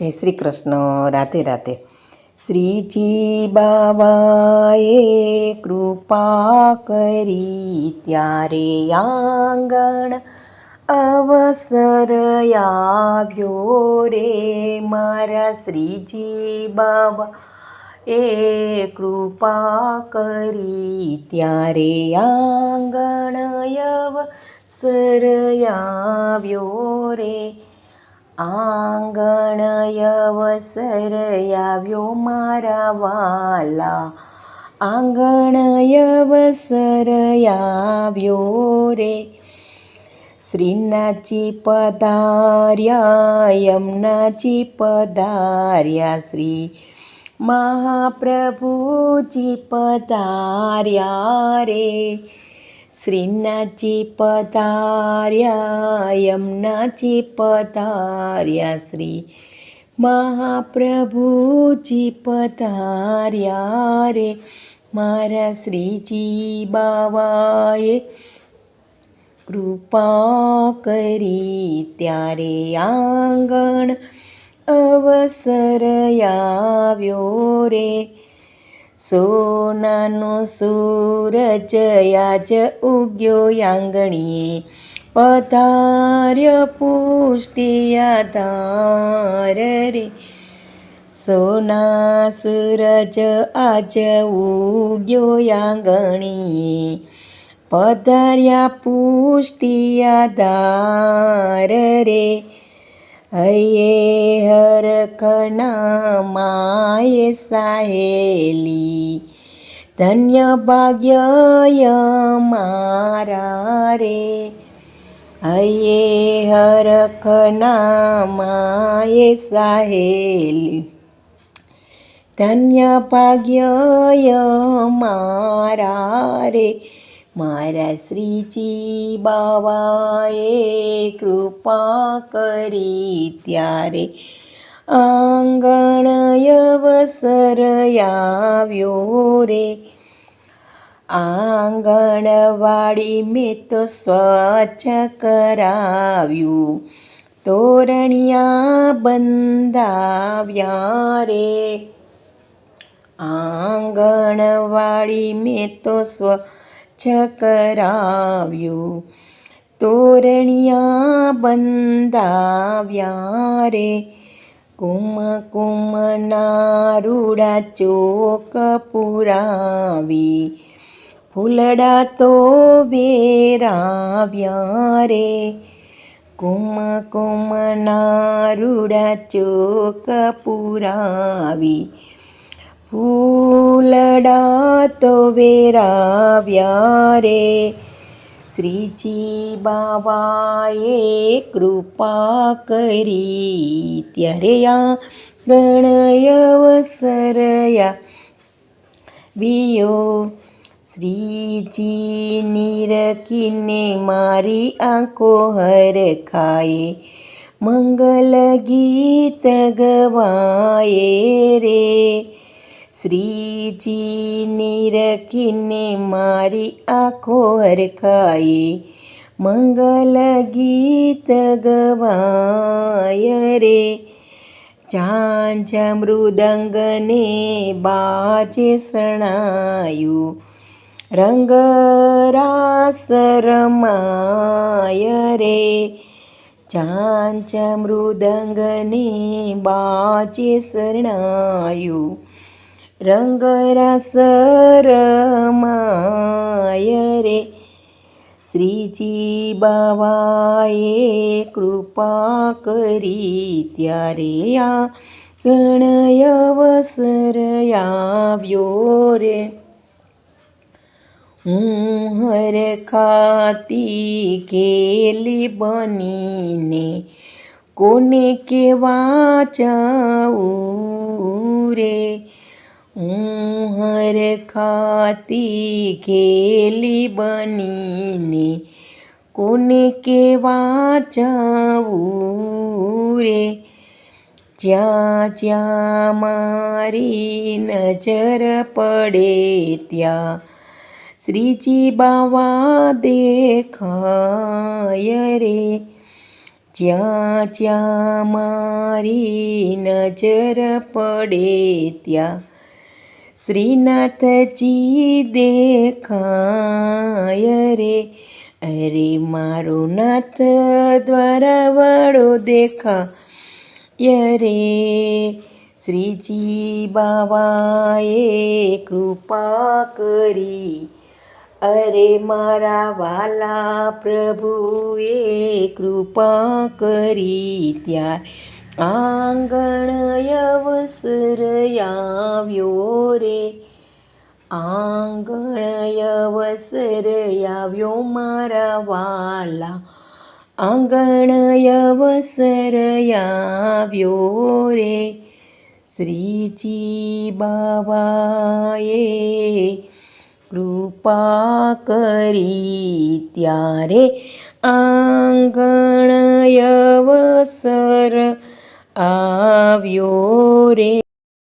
જય શ્રી કૃષ્ણ. રાધે રાધે. શ્રીજી બાવાએ કૃપા કરી ત્યારે આંગણ અવસર આવ્યો રે. મારા શ્રીજી બાવા એ કૃપા કરી ત્યારે આંગણ અવસર આવ્યો રે. આંગણ અવસર આવ્યો મારા વાલા. આંગણ અવસર આવ્યો રે. શ્રીનાચી પધાર્યા યમનાચી પધાર્યા, શ્રી મહાપ્રભુજી પધાર્યા રે. શ્રીનાજી પધાર્યા યમનાજી પધાર્યા શ્રી મહાપ્રભુજી પધાર્યા રે મારા શ્રીજી બાવાએ કૃપા કરી ત્યારે આંગણ અવસર આવ્યો રે સોનાનો સૂરજ આજ ઉગ્યો આંગણીએ પધાર્ય પુષ્ટિયા ધાર રે. સોના સૂરજ આજ ઉગ્યો આંગણીએ પધાર્યા પુષ્ટિયા ધાર રે. હૈયે હરખના માય સાહેલી, ધન્ય ભાગ્ય મારા રે. હૈયે હરખના માય સાહેલી, ધન્ય ભાગ્ય મારા રે. મારા શ્રીજી બાવાએ કૃપા કરી ત્યારે આંગણ અવસર આવ્યો રે. આંગણવાડી મેં તો સ્વચ્છ કરાવ્યું, તોરણિયા બંધાવ્યા રે. આંગણવાડી મેં તો સ્વચ્છ કરાવ્યું. તોરણિયા બંધાવ્યા રે. કુમ કુમના રૂડા ચોક પુરાવી. ફૂલડા તો વેરાવ્યા રે. કુમ કુમના રૂડા ચોક પુરાવી. ફૂલડા તો વેરાવ્યા રે શ્રીજી બાબાએ કૃપા કરી ત્યારે આ ગણયવસરયા વિયો શ્રીજી નિરકીને મારી આંખો હર ખાએ મંગલ ગીત ગવાયે રે શ્રીજી રખીને મારી આંખો હરખાએ મંગલ ગીત ગવાય રે. ઝાંઝ મૃદંગને બાજે શણાયું રંગરાસ રમાય રે. ચાંચ મૃદંગને બાજે શરણાયું. રંગ રસ રમાય રે શ્રીજી બાવાએ કૃપા કરી ત્યારે આ ગણય અવસર આવ્યો રે હું હર ખાતી ખેલી બનીને કોને કેવા ચાઉ રે હું હર ખાતી ખેલી બનીને કોને કેવા જાવું રે? જ્યાં જ્યાં મારી નજર પડે ત્યાં શ્રીજી બાવા દેખાય રે. જ્યાં જ્યાં મારી નજર પડે ત્યાં શ્રીનાથજી દેખાય રે. અરે મારો નાથ દ્વારા વાળો દેખાય રે. શ્રીજી બાવાએ કૃપા કરી. અરે મારા વાલા પ્રભુએ કૃપા કરી. ત્યાર આંગણ અવસર આવ્યો રે. આંગણ અવસર આવ્યો મારા વાલા. આંગણ અવસર આવ્યો રે. શ્રીજી બાવાએ કૃપા કરી ત્યારે આંગણ અવસર આવ્યો રે